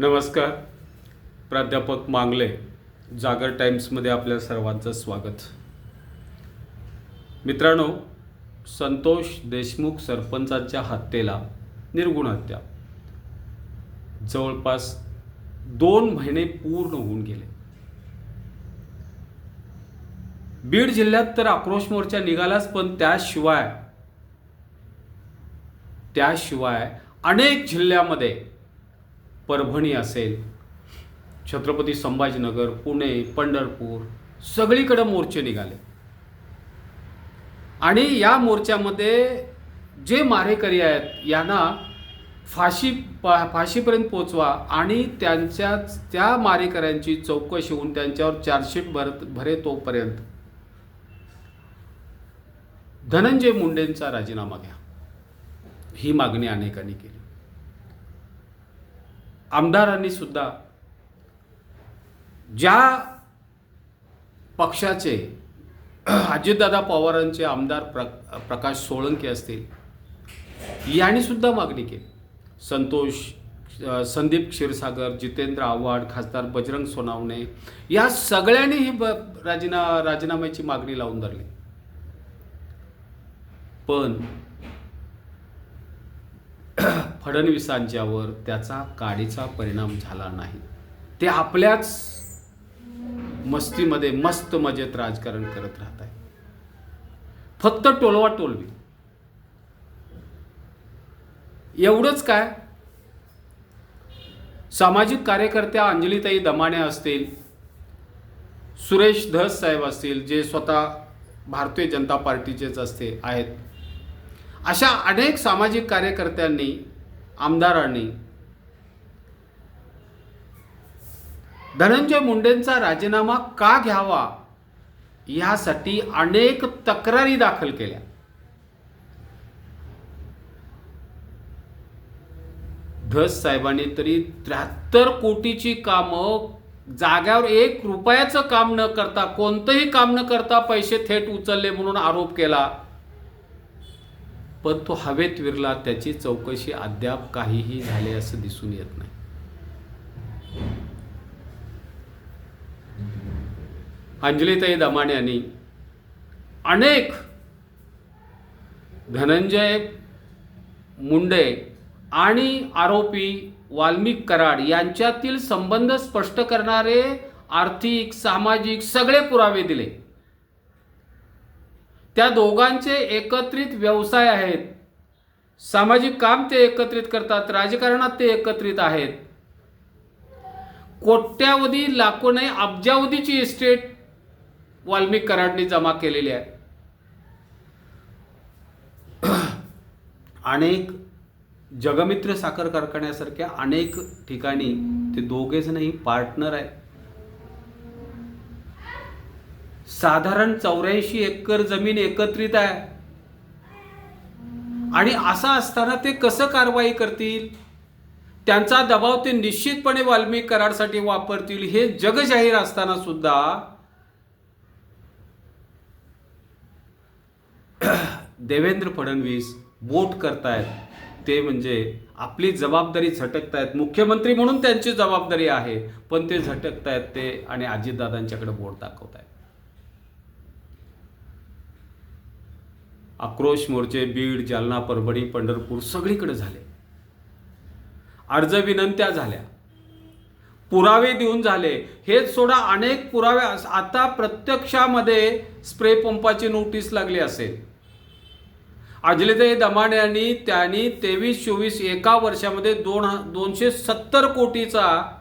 नमस्कार. प्राध्यापक मांगले जागर टाईम्समध्ये आपल्या सर्वांचं स्वागत. मित्रांनो संतोष देशमुख सरपंचाच्या हत्येला निर्गुण हत्या. जवळपास दोन महिने पूर्ण होऊन गेले. बीड जिल्ह्यात तर आक्रोश मोर्चा निघालाच पण त्याशिवाय त्याशिवाय अनेक जिल्ह्यामध्ये परभणी असेल छत्रपती संभाजीनगर पुणे पंढरपूर सगळीकडे मोर्चे निघाले. आणि या मोर्चामध्ये जे मारेकरी आहेत यांना फाशी पा फाशीपर्यंत पोचवा आणि त्यांच्या त्या मारेकऱ्यांची चौकशी होऊन त्यांच्यावर चार्जशीट भरत भरे तोपर्यंत धनंजय मुंडेंचा राजीनामा घ्या. ही मागणी अनेकांनी केली. आमदारांनी सुद्धा ज्या पक्षाचे अजितदादा पवारांचे आमदार प्र प्रकाश सोळंके असतील यांनी सुद्धा मागणी केली. संतोष संदीप क्षीरसागर जितेंद्र आव्हाड खासदार बजरंग सोनावणे या सगळ्यांनी ही ब राजीना राजीनाम्याची मागणी लावून धरली. पण फडणवीसांच्यावर त्याचा काडीचा परिणाम झाला नाही. ते आपल्याच मस्तीमध्ये मस्त मजेत राजकारण करत राहत आहे फक्त टोलवा टोलवी. एवढंच काय? सामाजिक कार्यकर्त्या अंजलीताई दमाणे असतील सुरेश धस साहेब असतील जे स्वतः भारतीय जनता पार्टीचेच असते आहेत अशा अनेक सामाजिक कार्यकर्त्यांनी आमदारांनी धनंजय मुंडेंचा राजीनामा का घ्यावा यासाठी अनेक तक्रारी दाखल केल्या. धस साहेबांनी तरी त्र्याहत्तर कोटीची कामं जाग्यावर एक रुपयाचं काम न करता कोणतंही काम न करता पैसे थेट उचलले म्हणून आरोप केला. पण तो हवेत विरला त्याची चौकशी अद्याप काहीही झाले असं दिसून येत नाही. अंजलीताई दमाणे यांनी अनेक धनंजय मुंडे आणि आरोपी वाल्मिक कराड यांच्यातील संबंध स्पष्ट करणारे आर्थिक सामाजिक सगळे पुरावे दिले. त्या दोघांचे एकत्रित व्यवसाय आहेत. सामाजिक काम ते एकत्रित करतात राजकारणात ते एकत्रित आहेत. कोट्यावधी लाखो नाही अब्जावधीची इस्टेट वाल्मिक कराडनी जमा केलेली आहे. अनेक जगमित्र साखर कारखान्यासारख्या अनेक ठिकाणी ते दोघेच नाही पार्टनर आहे साधारण चौऱ्याऐंशी एकर जमीन एकत्रित आहे. आणि असं असताना ते कसं कारवाई करतील? त्यांचा दबाव ते निश्चितपणे वाल्मिक करारसाठी वापरतील. हे जग जाहीर असताना सुद्धा देवेंद्र फडणवीस बोट करतायत. ते म्हणजे आपली जबाबदारी झटकतायत. मुख्यमंत्री म्हणून त्यांची जबाबदारी आहे पण ते झटकतायत ते आणि अजितदादांच्याकडे बोट दाखवत आक्रोश मोर्चे बीड जालना परभणी पंढरपूर सगळीकडे झाले. अर्ज विनंत्या झाल्या. पुरावे देऊन झाले. हेच सोडा अनेक पुरावे आता प्रत्यक्षामध्ये स्प्रे पंपाची नोटीस लागली असेल. अजलिताई दमाणे यांनी त्यांनी तेवीस चोवीस एका वर्षामध्ये दोन दोनशे सत्तर कोटीचा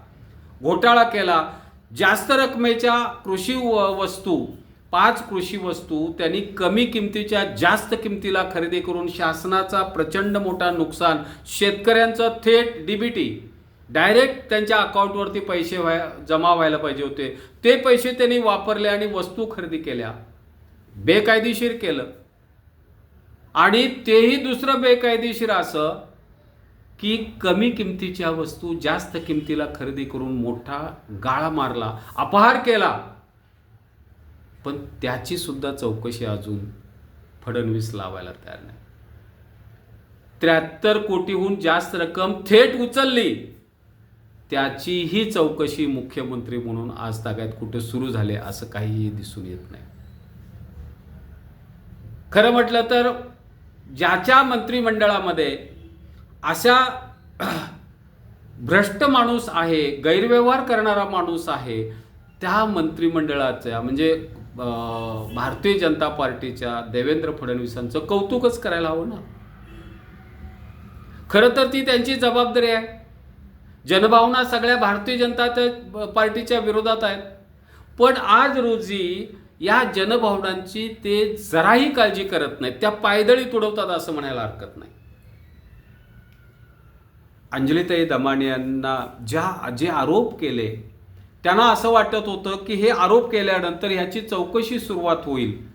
घोटाळा केला. जास्त रकमेच्या कृषी व- वस्तू पाच कृषी वस्तू त्यांनी कमी किमतीच्या जास्त किमतीला खरेदी करून शासनाचा प्रचंड मोठा नुकसान शेतकऱ्यांचं थेट डीबीटी डायरेक्ट त्यांच्या अकाउंटवरती पैसे व्हाय जमा व्हायला पाहिजे होते. ते पैसे त्यांनी वापरले आणि वस्तू खरेदी केल्या. बेकायदेशीर केलं. आणि तेही दुसरं बेकायदेशीर असं की कमी किमतीच्या वस्तू जास्त किमतीला खरेदी करून मोठा गाळा मारला अपहार केला. पण त्याची सुद्धा चौकशी अजून फडणवीस लावायला तयार नाही. त्र्याहत्तर कोटीहून जास्त रक्कम थेट उचलली. त्याचीही चौकशी मुख्यमंत्री म्हणून आज ताब्यात कुठे सुरू झाले असं काहीही दिसून येत नाही. खरं म्हटलं तर ज्याच्या मंत्रिमंडळामध्ये अशा भ्रष्ट माणूस आहे गैरव्यवहार करणारा माणूस आहे त्या मंत्रिमंडळाच्या म्हणजे भारतीय जनता पार्टीच्या देवेंद्र फडणवीसांचं कौतुकच करायला हवं ना? खरं तर ती त्यांची जबाबदारी आहे. जनभावना सगळ्या भारतीय जनता पार्टीच्या विरोधात आहेत. पण आज रोजी या जनभावनांची ते जराही काळजी करत नाहीत. त्या पायदळी तुडवतात असं म्हणायला हरकत नाही. अंजलीताई दमाने यांना ज्या जे आरोप केले त्यांना असं वाटत होतं की हे आरोप केल्यानंतर ह्याची चौकशी सुरुवात होईल.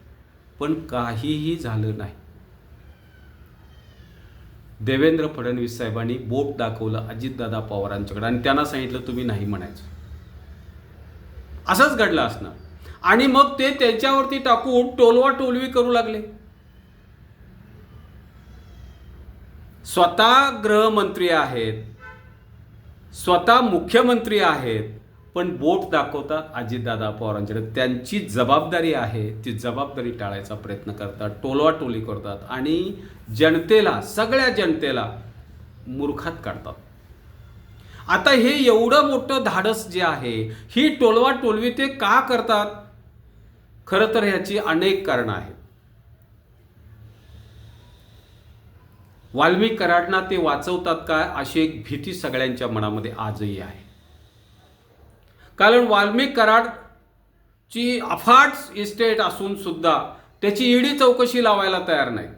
पण काहीही झालं नाही. देवेंद्र फडणवीस साहेबांनी बोट दाखवलं अजितदादा पवारांच्याकडे आणि त्यांना सांगितलं तुम्ही नाही म्हणायचं. असंच घडलं असणार. आणि मग ते त्यांच्यावरती टाकून टोलवा टोलवी करू लागले. स्वतः गृहमंत्री आहेत स्वतः मुख्यमंत्री आहेत पण बोट दाखवतात अजितदादा पवारांच्याकडे त्यांची जबाबदारी आहे ती जबाबदारी टाळायचा प्रयत्न करतात टोलवाटोली करतात आणि जनतेला सगळ्या जनतेला मूर्खात काढतात. आता हे एवढं मोठं धाडस जे आहे ही टोलवा टोलवी ते का करतात? खरं तर ह्याची अनेक कारणं आहेत. वाल्मिक कराडना ते वाचवतात काय अशी एक भीती सगळ्यांच्या मनामध्ये आजही आहे. कारण वाल्मिक कराडची अफाट इस्टेट असून सुद्धा त्याची ईडी चौकशी लावायला तयार नाही.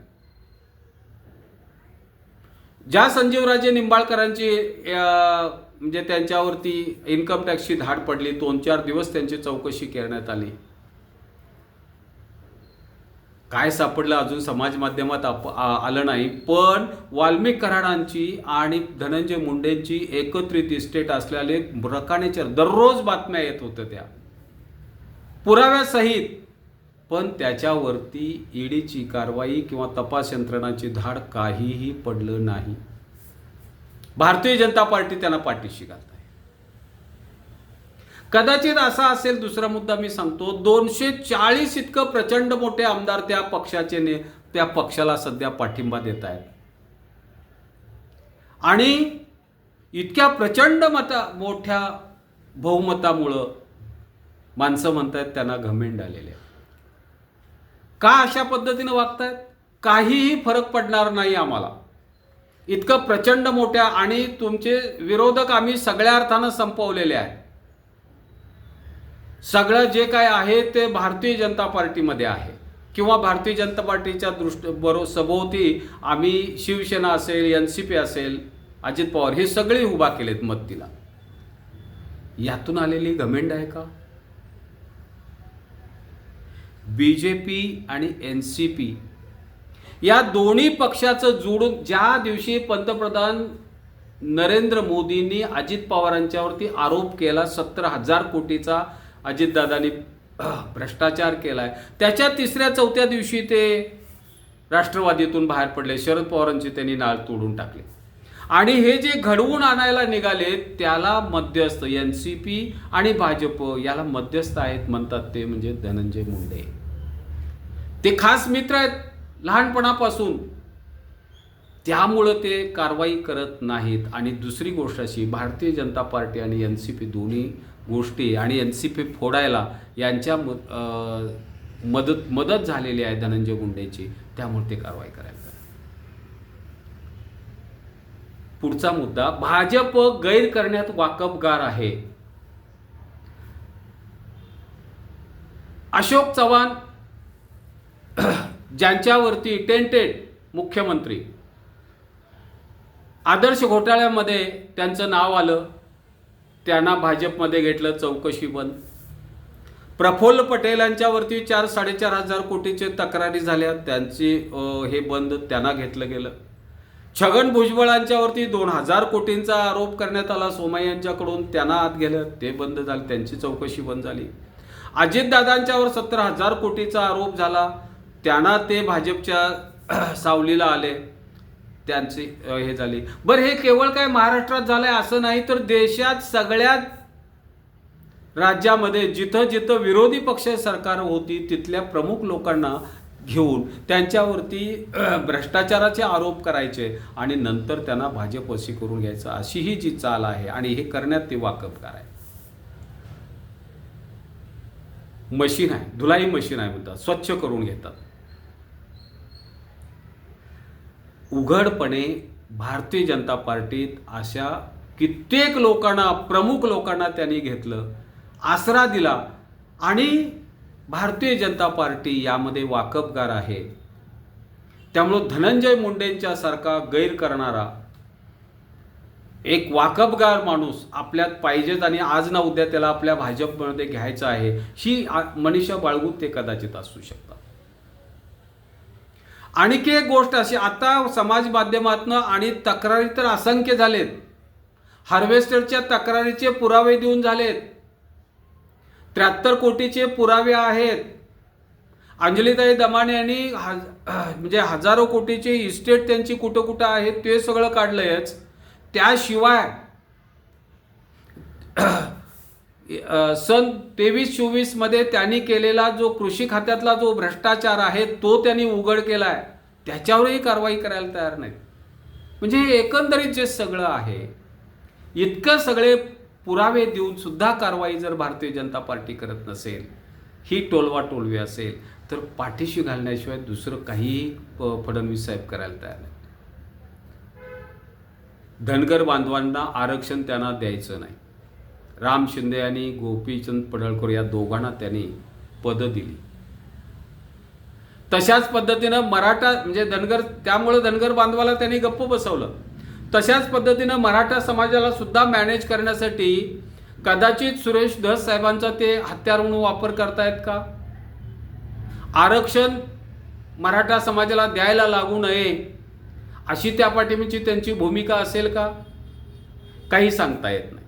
ज्या संजीवराजे निंबाळकरांची म्हणजे त्यांच्यावरती इन्कम टॅक्सची धाड पडली दोन चार दिवस त्यांची चौकशी करण्यात आली. काय सापडलं अजून समाज माध्यमात आप- आलं नाही. पण वाल्मिक कराडांची आणि धनंजय मुंडेंची एकत्रित इस्टेट असल्याने रकानेच्या दररोज बातम्या येत होत्या त्या. पुराव्यासहित पण त्याच्यावरती ईडीची कारवाई किंवा तपास यंत्रणाची धाड काहीही पडलं नाही. भारतीय जनता पार्टी त्यांना पाठीशी घालत कदाचित असा असेल दुसरा मुद्दा मी सांगतो. दोनशे चाळीस इतकं प्रचंड मोठे आमदार त्या पक्षाचे ने त्या पक्षाला सध्या पाठिंबा देत आहेत. आणि इतक्या प्रचंड मता मोठ्या बहुमतामुळं माणसं म्हणतायत त्यांना घमेंड आलेले आहे. का अशा पद्धतीनं वागतायत? काहीही फरक पडणार नाही आम्हाला. इतकं प्रचंड मोठ्या आणि तुमचे विरोधक आम्ही सगळ्या अर्थानं संपवलेले आहेत. सगळं जे काय आहे ते भारतीय जनता पार्टीमध्ये आहे. किंवा भारतीय जनता पार्टीच्या दृष्ट बरो सभोवती आम्ही शिवसेना असेल एन सी पी असेल अजित पवार हे सगळे उभा केलेत मदतीला. यातून आलेली घमेंड आहे का? बी जे पी आणि एन सी पी या दोन्ही पक्षाचं जोडून ज्या दिवशी पंतप्रधान नरेंद्र मोदींनी अजित पवारांच्यावरती आरोप केला सत्तर हजार कोटीचा अजितदादांनी भ्रष्टाचार केला आहे त्याच्या तिसऱ्या चौथ्या दिवशी ते राष्ट्रवादीतून बाहेर पडले. शरद पवारांची त्यांनी नाळ तोडून टाकले. आणि हे जे घडवून आणायला निघाले त्याला मध्यस्थ एन सी पी आणि भाजप याला मध्यस्थ आहेत म्हणतात ते म्हणजे धनंजय मुंडे. ते खास मित्र आहेत लहानपणापासून. त्यामुळं ते कारवाई करत नाहीत. आणि दुसरी गोष्ट अशी भारतीय जनता पार्टी आणि एन सी पी दोन्ही गोष्टी आणि एन सी पी फोडायला यांच्या म- अं, मदत मदत झालेली आहे धनंजय गुंडेची. त्यामुळे ते कारवाई करायला पुढचा मुद्दा भाजप गैर करण्यात वाकबगार आहे. अशोक चव्हाण ज्यांच्यावरती टेंटेड मुख्यमंत्री आदर्श घोटाळ्यामध्ये त्यांचं नाव आलं. त्यांना भाजपमध्ये घेतलं चौकशी बंद. प्रफुल्ल पटेल यांच्यावरती चार साडेचार हजार कोटीचे तक्रारी झाल्या. त्यांची हे बंद त्यांना घेतलं गेलं. छगन भुजबळांच्यावरती दोन हजार कोटींचा आरोप करण्यात आला. सोमाई यांच्याकडून त्यांना आत गेलं. ते बंद झालं. त्यांची चौकशी बंद झाली. अजितदादांच्यावर सत्तर हजार कोटीचा आरोप झाला. त्यांना ते भाजपच्या सावलीला आले. त्यांचे हे झाले. बरं हे केवळ काय महाराष्ट्रात झालंय असं नाही तर देशात सगळ्यात राज्यामध्ये जिथं जिथं विरोधी पक्ष सरकार होती तिथल्या प्रमुख लोकांना घेऊन त्यांच्यावरती भ्रष्टाचाराचे आरोप करायचे आणि नंतर त्यांना भाजपशी करून घ्यायचं. अशी ही जी चाल आहे आणि हे करण्यात ते वाकबगार आहे. मशीन आहे धुलाई मशीन आहे म्हणतात. स्वच्छ करून घेतात. उघडपणे भारतीय जनता पार्टीत अशा कित्येक लोकांना प्रमुख लोकांना त्यांनी घेतलं आसरा दिला आणि भारतीय जनता पार्टी यामध्ये वाकबगार आहे. त्यामुळं धनंजय मुंडेंच्या सारखा गैर करणारा एक वाकबगार माणूस आपल्यात पाहिजेत आणि आज ना उद्या त्याला आपल्या भाजपमध्ये घ्यायचं आहे ही मनीषा बाळगूत ते कदाचित असू शकतात. आणखी एक गोष्ट अशी आता समाज माध्यमातनं आणि तक्रारी तर असंख्य झालेत. हार्वेस्टरच्या तक्रारीचे पुरावे देऊन झालेत. त्र्याहत्तर कोटीचे पुरावे आहेत. अंजलीताई दमाने यांनी हज म्हणजे हजारो कोटीचे इस्टेट त्यांची कुठं कुठं आहेत ते सगळं काढलंयच. त्याशिवाय सन तेवीस चोवीसमध्ये त्यांनी केलेला जो कृषी खात्यातला जो भ्रष्टाचार आहे तो त्यांनी उघड केला आहे. त्याच्यावरही कारवाई करायला तयार नाही म्हणजे हे एकंदरीत जे सगळं आहे इतकं सगळे पुरावे देऊन सुद्धा कारवाई जर भारतीय जनता पार्टी करत नसेल ही टोलवा टोलवी असेल तर पाठीशी घालण्याशिवाय दुसरं काहीही प- फडणवीस साहेब करायला तयार नाही धनगर बांधवांना आरक्षण त्यांना द्यायचं नाही. राम शिंदे आणि गोपीचंद पडळकर या दोघांना त्यांनी पदं दिली. तशाच पद्धतीनं मराठा म्हणजे धनगर त्यामुळे धनगर बांधवाला त्यांनी गप्प बसवलं. तशाच पद्धतीनं मराठा समाजाला सुद्धा मॅनेज करण्यासाठी कदाचित सुरेश धस साहेबांचा ते हत्यार म्हणून वापर करतायत का? आरक्षण मराठा समाजाला द्यायला लागू नये अशी त्या पाठिंबीची त्यांची भूमिका असेल का? काही सांगता येत नाही.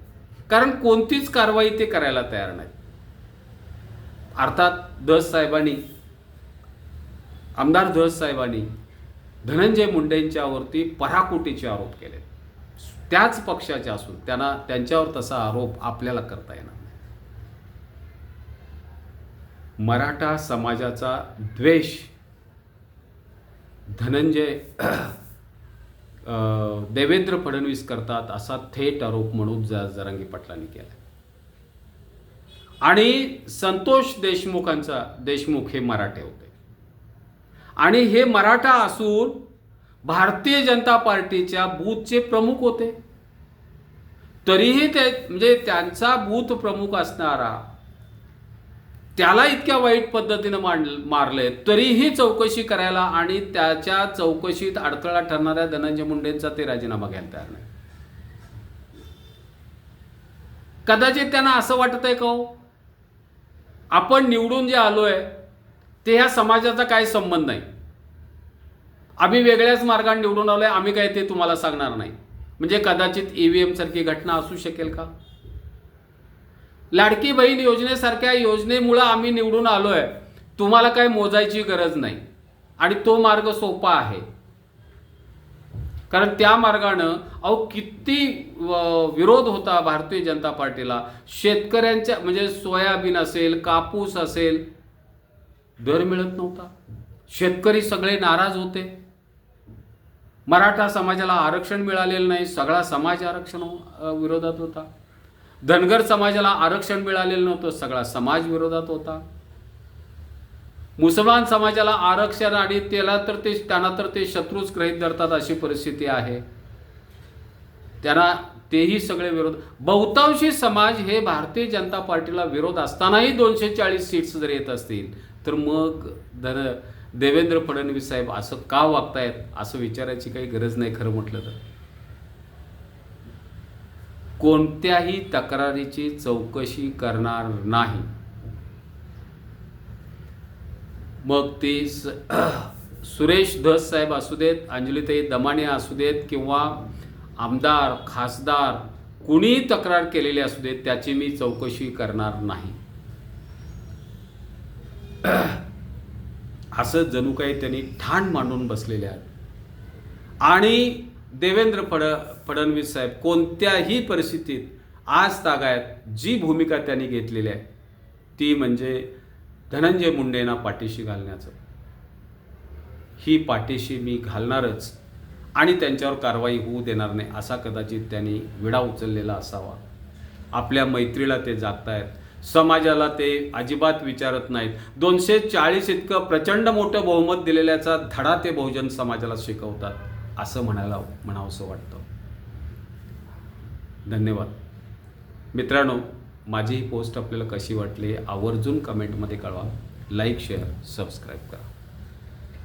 कारण कोणतीच कारवाई ते करायला तयार नाही अर्थात दस साहेबांनी आमदार धस साहेबांनी धनंजय मुंडेंच्यावरती पराकोटीचे आरोप केले. त्याच पक्षाचे असून त्यांना त्यांच्यावर तसा आरोप आपल्याला करता येणार नाही. मराठा समाजाचा द्वेष धनंजय देवेंद्र फडणवीस करतात असा थेट आरोप म्हणून ज जरांगी पाटलांनी केला आणि संतोष देशमुखांचा देशमुख हे मराठे होते. आणि हे मराठा असून भारतीय जनता पार्टीच्या बूथचे प्रमुख होते. तरीही ते म्हणजे त्यांचा बूथ प्रमुख असणारा त्याला इतक्या वाईट पद्धतीनं मांड मारले तरीही चौकशी करायला आणि त्याच्या चौकशीत अडथळा ठरणाऱ्या धनंजय मुंडेंचा ते राजीनामा घ्यायला तयार नाही. कदाचित त्यांना असं वाटत आहे का हो? आपण निवडून जे आलोय ते ह्या समाजाचा काही संबंध नाही. आम्ही वेगळ्याच मार्गाने निवडून आलोय आम्ही काय ते तुम्हाला सांगणार नाही. म्हणजे कदाचित ईव्हीएम सारखी घटना असू शकेल का? लाडकी बहीण योजनेसारख्या योजनेमुळं आम्ही निवडून आलो आहे तुम्हाला काय मोजायची गरज नाही. आणि तो मार्ग सोपा आहे. कारण त्या मार्गानं अहो किती विरोध होता भारतीय जनता पार्टीला. शेतकऱ्यांच्या म्हणजे सोयाबीन असेल कापूस असेल दर मिळत नव्हता. शेतकरी सगळे नाराज होते. मराठा समाजाला आरक्षण मिळालेलं नाही. सगळा समाज आरक्षण विरोधात होता. धनगर समाजाला आरक्षण मिळालेलं नव्हतं सगळा समाज विरोधात होता. मुसलमान समाजाला आरक्षण आणि त्याला तर ते त्यांना तर ते शत्रूच ग्रहित धरतात अशी परिस्थिती आहे. त्यांना तेही सगळे विरोध. बहुतांशी समाज हे भारतीय जनता पार्टीला विरोध असतानाही दोनशे चाळीस सीट्स जर येत असतील तर मग धर देवेंद्र फडणवीस साहेब असं का वागतायत असं विचारायची काही गरज नाही खरं म्हटलं तर. कोणत्याही तक्रारीची चौकशी करणार नाही. मग ते स- सुरेश धस साहेब असू देत अंजलीताई दमाने असू देत किंवा आमदार खासदार कुणीही तक्रार केलेली असू देत त्याची मी चौकशी करणार नाही. असं जणू काही त्यांनी ठाण मांडून बसलेले आहेत. आणि देवेंद्र फड फडणवीस साहेब कोणत्याही परिस्थितीत आज तागायत जी भूमिका त्यांनी घेतलेली आहे ती म्हणजे धनंजय मुंडेंना पाठीशी घालण्याचं. ही पाठीशी मी घालणारच आणि त्यांच्यावर कारवाई होऊ देणार नाही असा कदाचित त्यांनी विडा उचललेला असावा. आपल्या मैत्रीला ते जागतायत. समाजाला ते अजिबात विचारत नाहीत. दोनशे चाळीस इतकं प्रचंड मोठं बहुमत दिलेल्याचा धडा ते बहुजन समाजाला शिकवतात. असं म्हणायला म्हणावंसं वाटतं. धन्यवाद. मित्रांनो माझी ही पोस्ट आपल्याला कशी वाटली आवर्जून कमेंटमध्ये कळवा. लाईक शेअर सबस्क्राईब करा.